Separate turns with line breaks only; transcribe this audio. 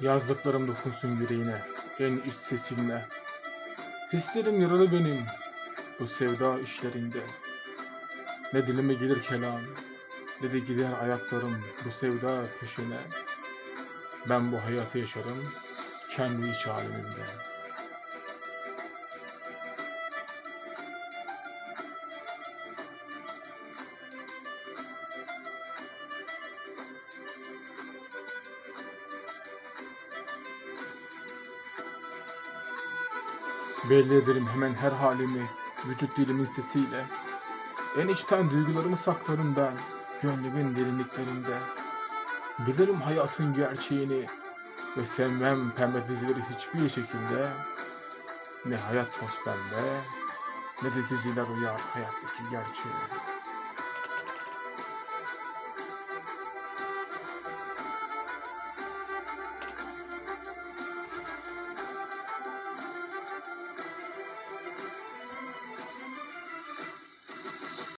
Yazdıklarım dokunsun yüreğine, en iç sesimle. Hislerim yaralı benim, bu sevda işlerinde. Ne dilime gelir kelam, ne de gider ayaklarım bu sevda peşine. Ben bu hayatı yaşarım, kendi iç alemimde. Belli ederim hemen her halimi, vücut dilimin sesiyle. En içten duygularımı saklarım ben, gönlümün derinliklerinde. Bilirim hayatın gerçeğini ve sevmem pembe dizileri hiçbir şekilde. Ne hayat toz pembe, ne de diziler uyar hayattaki gerçeği.